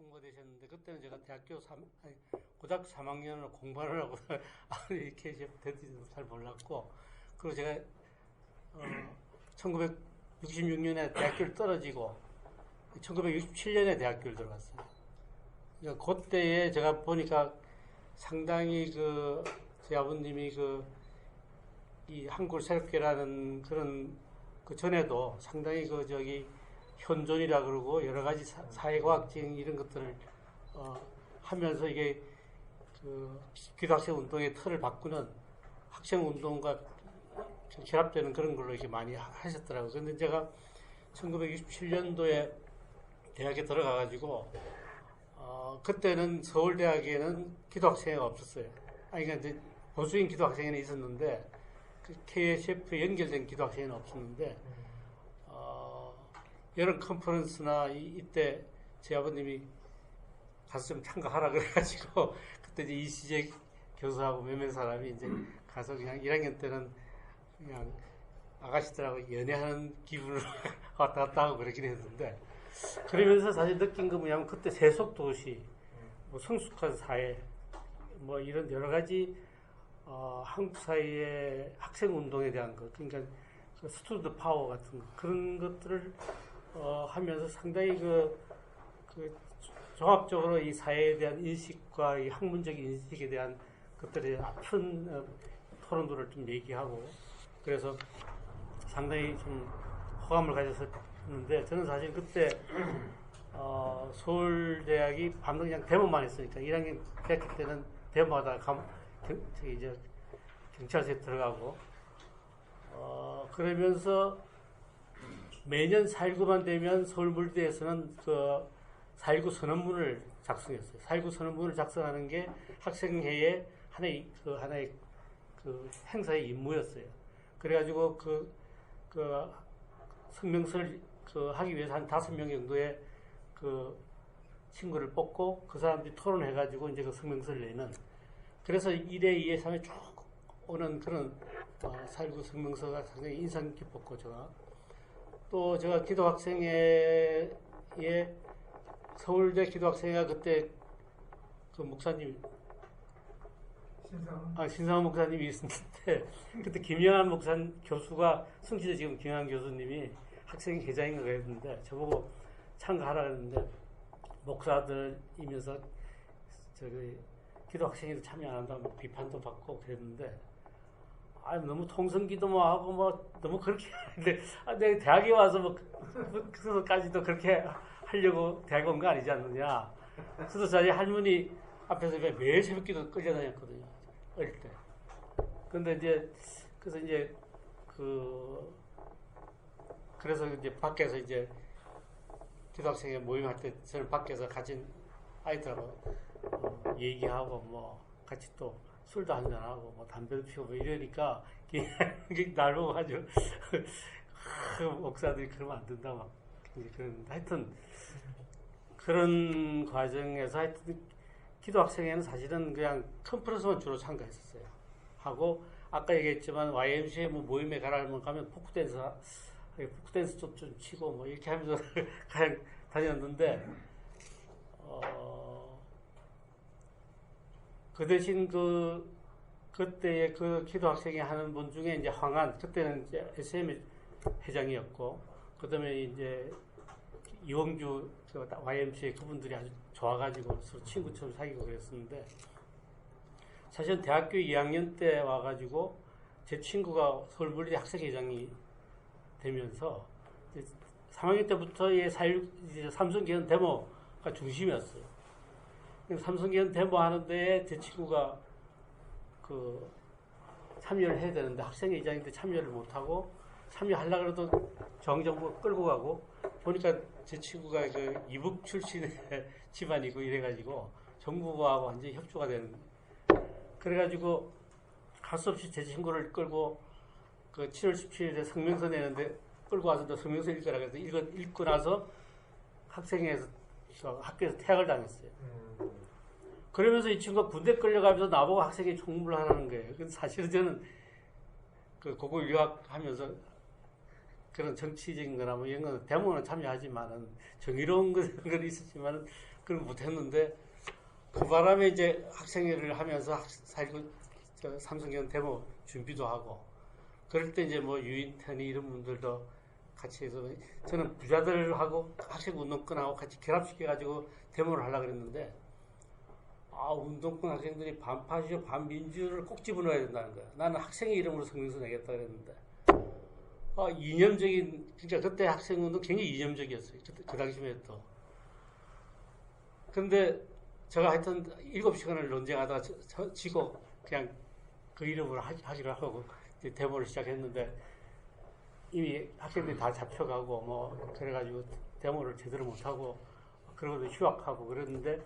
통보되셨는데 그때는 제가 대학교 3 아니 고등학교 3학년으로 공부를 하고 이렇게 됐는지 잘 몰랐고 그리고 제가 어, 1966년에 대학교를 떨어지고 1967년에 대학교를 들어갔어요. 그러니까 그때에 제가 보니까 상당히 그 저희 아버님이 그 이 한국을 새롭게라는 그런 그 전에도 상당히 그 저기 현존이라 그러고 여러 가지 사, 회과학적인 이런 것들을 어, 하면서 이게 그 기독학생 운동의 틀을 바꾸는 학생 운동과 결합되는 그런 걸로 이렇게 많이 하셨더라고요. 근데 제가 1967년도에 대학에 들어가가지고 어, 그때는 서울대학에는 기도학생이 없었어요. 아니, 그러니까 이제 보수인 기도학생이 있었는데 그 KSF 연결된 기도학생은 없었는데 어, 여름 컨퍼런스나 이, 때제 아버님이 가서 좀 참가하라 그래가지고 그때 이제 이시재 교수하고 몇몇 사람이 이제 가서 그냥 1학년 때는 그냥 아가씨들하고 연애하는 기분으로 왔다 갔다 하고 그러긴 했는데 그러면서 사실 느낀 거 뭐냐면 그때 세속 도시, 뭐 성숙한 사회, 뭐 이런 여러 가지 어, 한국 사회의 학생 운동에 대한 것, 그러니까 그 스튜드 파워 같은 거, 그런 것들을 어, 하면서 상당히 그, 그 종합적으로 이 사회에 대한 인식과 이 학문적인 인식에 대한 것들에 큰 어, 토론들을 좀 얘기하고 그래서 상당히 좀 호감을 가졌었는데 저는 사실 그때 어, 서울대학이 그냥 데모만 했으니까 1학년 대학교 때는 데모하다가 감, 경, 이제 경찰서에 들어가고 어, 그러면서 매년 4.19만 되면 서울물대에서는 그 4.19 선언문을 작성했어요. 4.19 선언문을 작성하는 게 학생회의 하나의 그 하나의 그 행사의 임무였어요. 그래가지고 그, 그 성명서를 그 하기 위해서 한 다섯 명 정도의 그 친구를 뽑고 그 사람들이 토론해가지고 이제 그 성명서를 내는 그래서 1회, 2회, 3회 쭉 오는 그런 어, 살구 성명서가 상당히 인상 깊었고 제가 또 제가 기도학생회에 서울대 기도학생회가 그때 그 목사님 신상 아, 신상원 목사님이 있었는데 그때 김영환 목사 교수가 성시대 지금 김영환 교수님이 학생 회장인가 그랬는데 저보고 참가하라 그랬는데 목사들이면서 저기 기도 학생회도 참여 안 한다고 비판도 받고 그랬는데 아 너무 통성 기도만 하고 뭐 너무 그렇게 하는데 아, 내가 대학에 와서 뭐 그- 그래서까지도 그렇게 하려고 대학 온 거 아니지 않느냐. 그래서 저희 할머니 앞에서 매일 새벽기도 끌려다녔거든요 어릴 때. 근데 이제 그래서 이제 그 그래서 이제 밖에서 이제 기도학생회 모임할 때 저는 밖에서 같이 아이들하고 어, 얘기하고 뭐 같이 또 술도 한잔하고 뭐 담배도 피우고 뭐 이러니까 날 보고 아주 그 목사들이 그러면 안 된다 막 그런 하여튼 그런 과정에서 하여튼 기도 학생회는 사실은 그냥 컨퍼런스만 주로 참가했었어요. 하고 아까 얘기했지만 YMCA 뭐 모임에 가라면 가면 포크 댄스 포크 댄스 좀, 좀 치고 뭐 이렇게 하면서 그냥 다녔는데 어, 그 대신 그 그때의 그 기도 학생이 하는 분 중에 이제 황한 그때는 이제 SM 회장이었고 그다음에 이제 이원규 그 YMCA 그분들이 아주 좋아가지고 서로 친구처럼 사귀고 그랬었는데 사실은 대학교 2학년 때 와가지고 제 친구가 서울물리 학생회장이 되면서 이제 3학년 때부터의 4.16 삼성계현 데모가 중심이었어요. 삼성계현 데모 하는데 제 친구가 그 참여를 해야 되는데 학생 회장인데 참여를 못하고 참여하려고 해도 정정부 끌고 가고 보니까 제 친구가 그 이북 출신의 집안이고 이래가지고 정부하고 완전히 협조가 되는 그래가지고 할 수 없이 제 친구를 끌고 그 7월 17일에 성명서 내는데 끌고 와서 너 성명서 읽으라 그래서 읽, 읽고 나서 학생회에서 학교에서 퇴학을 당했어요. 음, 그러면서 이 친구가 군대 끌려가면서 나보고 학생회 총무를 하라는 거예요. 사실은 저는 그 고국 유학하면서 그런 정치적인 거나 뭐 이런 거는 데모는 참여하지만은 정의로운 건 있었지만은 그걸 못했는데 그 바람에 이제 학생회를 하면서 학, 사실 저 삼성경 데모 준비도 하고 그럴 때 이제 뭐 유인턴이 이런 분들도 같이 해서 저는 부자들하고 학생 운동권하고 같이 결합시켜가지고 데모를 하려고 그랬는데 아 운동권 학생들이 반파시오 반민주를 꼭 집어넣어야 된다는 거야. 나는 학생의 이름으로 성명서 내겠다 그랬는데 아 이념적인 진짜 그때 학생운동 굉장히 이념적이었어요. 그, 그 당시에 또. 근데 제가 하여튼 일곱 시간을 논쟁하다가 저- 저- 지고 그냥 그 이름으로 하, 하기로 하고 이제 데모를 시작했는데 이미 학생들이 다 잡혀가고 뭐 그래가지고 데모를 제대로 못하고 그러고도 휴학하고 그랬는데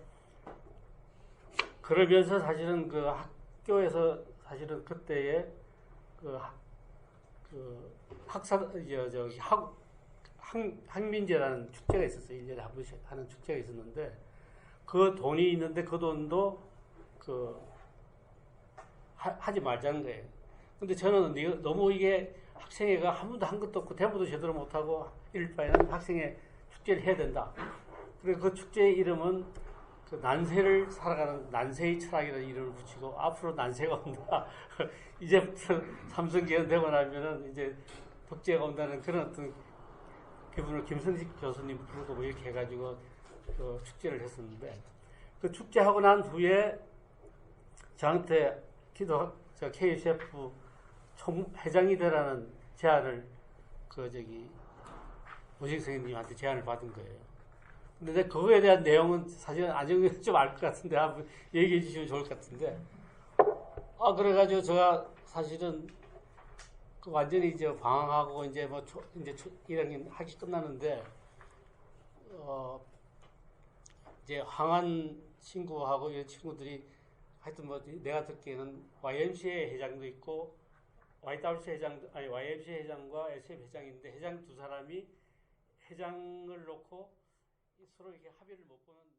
그러면서 사실은 그 학교에서 사실은 그때에 그, 학, 그 학사 저 저기 학 학, 학민제라는 축제가 있었어요. 1년에 한 번씩 하는 축제가 있었는데 그 돈이 있는데 그 돈도 그 하, 하지 말자는 거예요. 근데 저는 너무 이게 학생회가 한 번도 한 것도 없고 데모도 제대로 못하고 이럴 바에는 학생회 축제를 해야 된다. 그리고 그 축제의 이름은 그 난세를 살아가는 난세의 철학이라는 이름을 붙이고 앞으로 난세가 온다. 이제부터 삼성 개헌되고 나면은 이제 독재가 온다는 그런 어떤 그분을 김성식 교수님 부르고 뭐 이렇게 해가지고 그 축제를 했었는데 그 축제하고 난 후에 저한테 기도 저 KCF 총 회장이 되라는 제안을 그 저기 오직 선생님한테 제안을 받은 거예요. 근데 그거에 대한 내용은 사실 안정이 좀알 것 같은데 한번 얘기해 주시면 좋을 것 같은데. 아 그래가지고 제가 사실은 그 완전히 이제 방황하고 이제 뭐 초, 이제 초, 1학년 학기 끝나는데 어 이제 황한 친구하고 이런 친구들이 하여튼 뭐 내가 듣기에는 YMCA 회장도 있고 YWC 회장 아니 YMCA 회장과 SF 회장인데 회장 두 사람이 회장을 놓고 서로 이렇게 합의를 못 보는